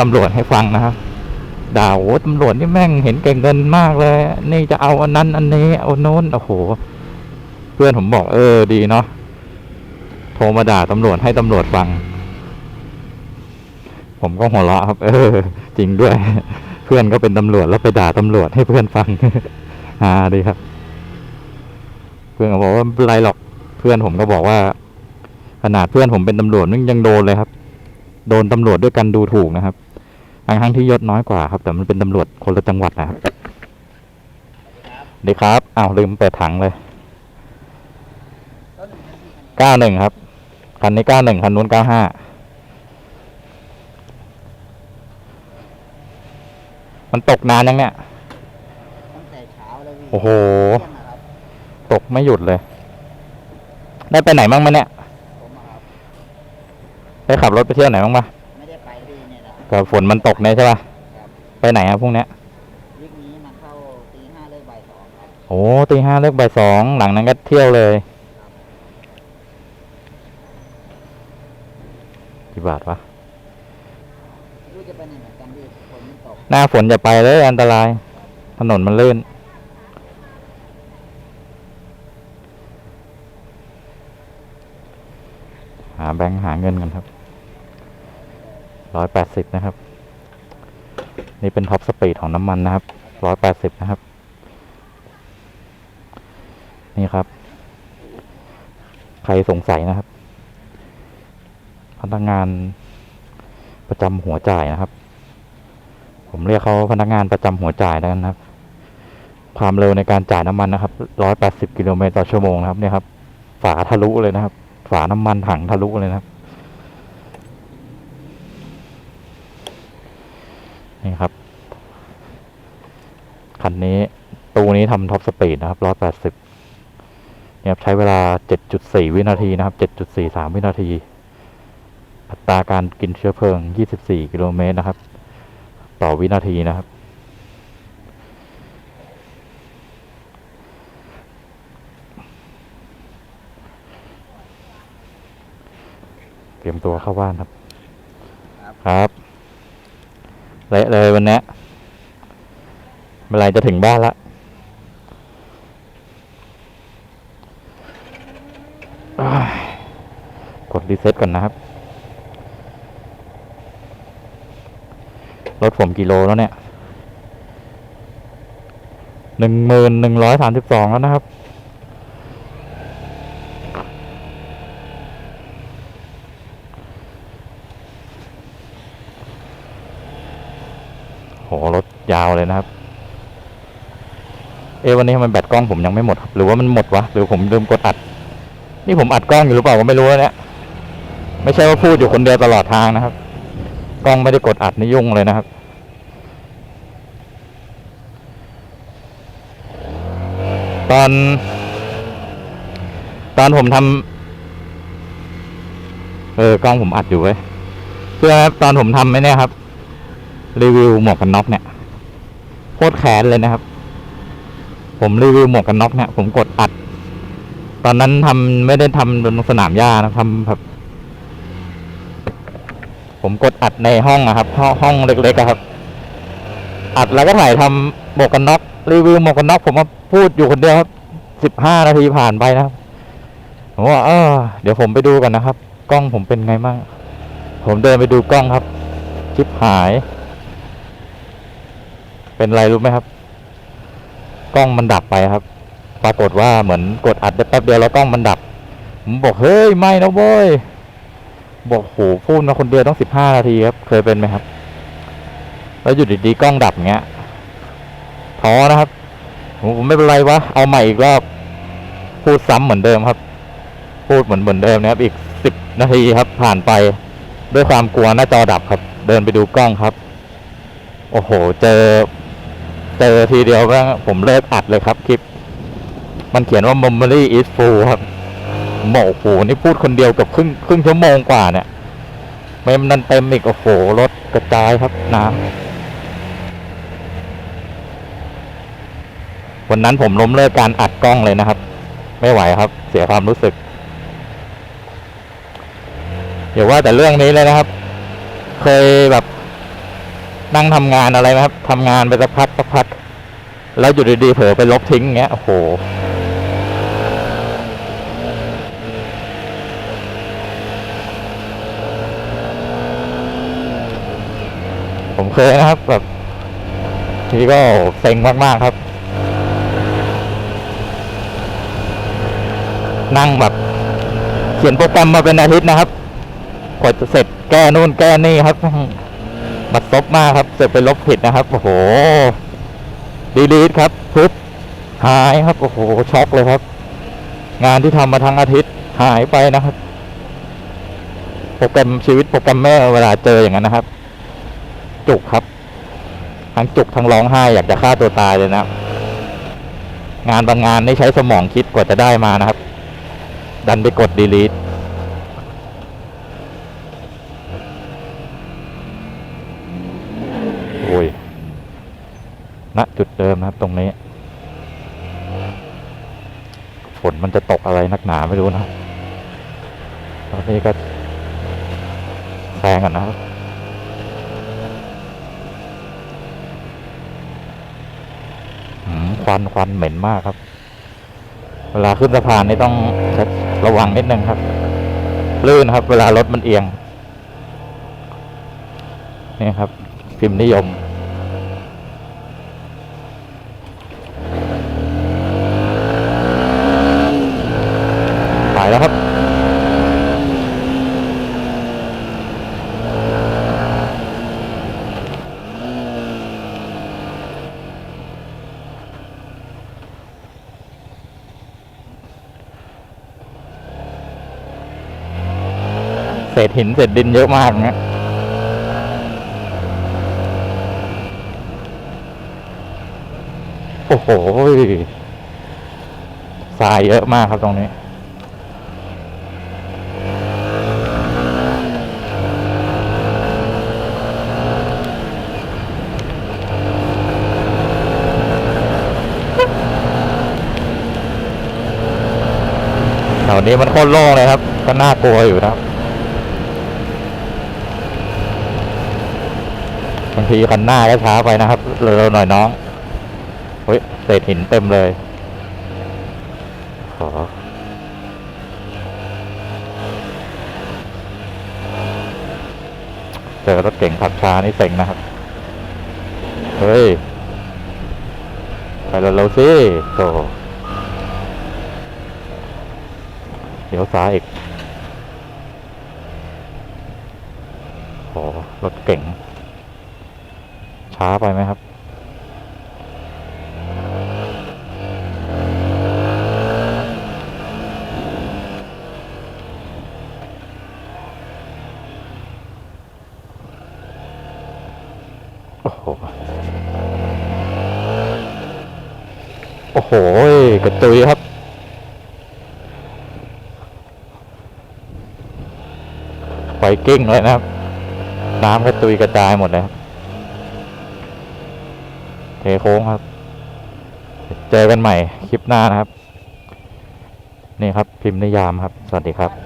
ตำรวจให้ฟังนะครับด่าโอ้ตำรวจนี่แม่งเห็นแก่เงินมากเลย นี่จะเอาอันนั้นอันนี้เอาโน้นโอ้โห เพื่อนผมบอกเออดีเนาะโทรมาด่าตำรวจให้ตำรวจฟัง ผมก็หัวเราะครับ เออ จริงด้วย เพื่อนก็เป็นตำรวจแล้วไปด่าตำรวจให้เพื่อนฟังฮาดีครับ เพื่อนก็บอกว่าไม่เป็นไรหรอก เพื่อนผมก็บอกว่า ขนาดเพื่อนผมเป็นตำรวจนึงยังโดนเลยครับ โดนตำรวจด้วยกันดูถูกนะครับ ทั้งทั้งๆที่ยศน้อยกว่าครับ แต่มันเป็นตำรวจคนละจังหวัดนะครับดีครับอ้าวลืมเปิดถังเลยเก้าหนึ่งครับ คันนี้เก้าหนึ่งคันนู้นเก้าห้ามันตกนานยังเนี่ย ตั้งแต่เช้าเลยพี่โอ้โห เที่ยงนะครับตกไม่หยุดเลย ได้ไปไหนบ้างมะเนี่ย ผมอะครับได้ขับรถไปเที่ยวไหนบ้างปะ กับฝนมันตกเนี่ยใช่ปะครับไปไหนครับพรุ่งเนี้ยวิกนี้มาเข้าตีห้าเลิกบ่ายสองครับโอ้ตีห้าเลิกบ่ายสองหลังนั้นก็เที่ยวเลยกี่บาทวะไม่รู้จะไปไหนเหมือนกันพี่ฝนมันตกหน้าฝนจะไปเลยอันตราย ถนนมันลื่น หาแบงค์หาเงินกันครับ ร้อยแปดสิบนะครับ นี่เป็นท็อปสปีดของน้ำมันนะครับร้อยแปดสิบนะครับ นี่ครับ ใครสงสัยนะครับ พนักงานประจำหัวจ่ายนะครับ ผมเรียกเขาพนักงานประจำหัวจ่ายแล้วกันนะครับ ความเร็วในการจ่ายน้ำมันนะครับ180กิโลเมตรต่อชั่วโมงนะครับเนี่ยครับ ฝาทะลุเลยนะครับ ฝาน้ำมันถังทะลุเลยนะครับ นี่ครับ คันนี้ตู้นี้ทำท็อปสปีดนะครับ180เนี่ยครับใช้เวลา7.4วินาทีนะครับ7.43วินาทีอัตราการกินเชื้อเพลิง 24 กิโลเมตรนะครับ ต่อวินาทีนะครับ เตรียมตัวเข้าบ้านครับ ครับ เละเลยวันนี้เมื่อไรจะถึงบ้านละกดรีเซ็ตก่อนนะครับ รถผมกิโลแล้วเนี่ยหนึ่งหมื่นหนึ่งร้อยสามสิบสองแล้วนะครับ โหรถยาวเลยนะครับ เอวันนี้ทำไมแบตกล้องผมยังไม่หมดครับ หรือว่ามันหมดวะ หรือผมลืมกดอัด นี่ผมอัดกล้องอยู่หรือเปล่าก็ไม่รู้นะเนี่ย ไม่ใช่ว่าพูดอยู่คนเดียวตลอดทางนะครับ กล้องไม่ได้กดอัดนี่ยุ่งเลยนะครับตอน ตอนผมทำเออกล้องผมอัดอยู่เว้ยเชื่อตอนผมทำไอ้เนี่ยครับ รีวิวหมวกกันน็อกเนี่ยโคตรแค้นเลยนะครับ ผมรีวิวหมวกกันน็อกเนี่ยผมกดอัด ตอนนั้นทำไม่ได้ทำบนสนามหญ้านะทำแบบผมกดอัดในห้องอะครับห้องห้องเล็กๆครับ อัดแล้วก็ถ่ายทำหมวกกันน็อกรีวิวหมวกกันน็อกผมมาพูดอยู่คนเดียวครับสิบห้านาทีผ่านไปนะครับผมว่าเออเดี๋ยวผมไปดูกันนะครับ กล้องผมเป็นไงบ้างผมเดินไปดูกล้องครับชิปหาย เป็นไรรู้ไหมครับ กล้องมันดับไปครับ ปรากฏว่าเหมือนกดอัดได้แป๊บเดียวแล้วกล้องมันดับ ผมบอกเฮ้ยไม่นะเว้ยบอกโหพูดมาคนเดียวต้องสิบห้านาทีครับ เคยเป็นไหมครับ แล้วอยู่ดีๆกล้องดับเงี้ยท้อนะครับผมผมไม่เป็นไรวะเอาใหม่อีกรอบพูดซ้ำเหมือนเดิมครับ พูดเหมือนเหมือนเดิมนะครับ อีกสิบนาทีครับ ผ่านไปด้วยความกลัวหน้าจอดับครับ เดินไปดูกล้องครับ โอ้โห เจอ เจอทีเดียวก็ผมเลิกอัดเลยครับคลิป มันเขียนว่า memory is full ครับผมอกโอ้โหนี่พูดคนเดียวกับครึ่งครึ่งชั่วโมงกว่าเนี่ยเมมนันเต็มอีกโอ้โหรถกระจายครับน้ำวันนั้นผมล้มเลิกการอัดกล้องเลยนะครับ ไม่ไหวครับ เสียความรู้สึกเดี๋ยวว่าแต่เรื่องนี้เลยนะครับ เคยแบบ นั่งทำงานอะไรไหมครับทำงานไปสักพักสักพัก แล้วอยู่ดีๆเผลอไปลบทิ้งเงี้ย โอ้โห ผมเคยนะครับแบบทีก็เซ็งมากๆครับ นั่งแบบ เขียนโปรแกรมมาเป็นอาทิตย์นะครับกว่าจะเสร็จแก้นู่นแก้นี่ครับ บัดซบมากครับเสร็จไปลบผิดนะครับโอ้โหดีลีทครับปุ๊บหายครับโอ้โหช็อกเลยครับ งานที่ทำมาทั้งอาทิตย์หายไปนะครับ โปรแกรมชีวิตโปรแกรมเมอร์เวลาเจออย่างนั้นนะครับ จุกครับ ทั้งจุกทั้งร้องไห้อยากจะฆ่าตัวตายเลยนะครับงานบางงานนี่ใช้สมองคิดกว่าจะได้มานะครับ ดันไปกด delete โอ้ย ณจุดเดิมนะครับตรงนี้ ฝนมันจะตกอะไรนักหนาไม่รู้นะตอนนี้ก็แซงกันนะครับควันควันเหม็นมากครับ เวลาขึ้นสะพานนี่ต้องระวังนิดนึงครับ ลื่นครับ เวลารถมันเอียง นี่ครับ พิมพ์นิยม ครับ เศษหินเศษดินเยอะมากนะโอ้โหทรายเยอะมากครับตรงนี้ แถวนี้มันโคตรโล่งเลยครับ ก็น่ากลัวอยู่นะครับบางทีคันหน้าก็ช้าไปนะครับเร็วๆหน่อยน้องเฮ้ยเศษหินเต็มเลยขอเจอรถเก่งขับช้านี่เซ็งนะครับ เฮ้ย ไปเร็วๆสิโธ่ เดี๋ยวซ้ายอีกโอ้รถเก่ง ช้าไปไหมครับโอ้โหโอ้โหกระจุยครับ ไฟ กิ้งเลยนะครับ น้ำก็ตุยกระจายหมดเลยเทโค้งครับ เจอกันใหม่คลิปหน้านะครับ นี่ครับพิมพ์นิยามครับ สวัสดีครับ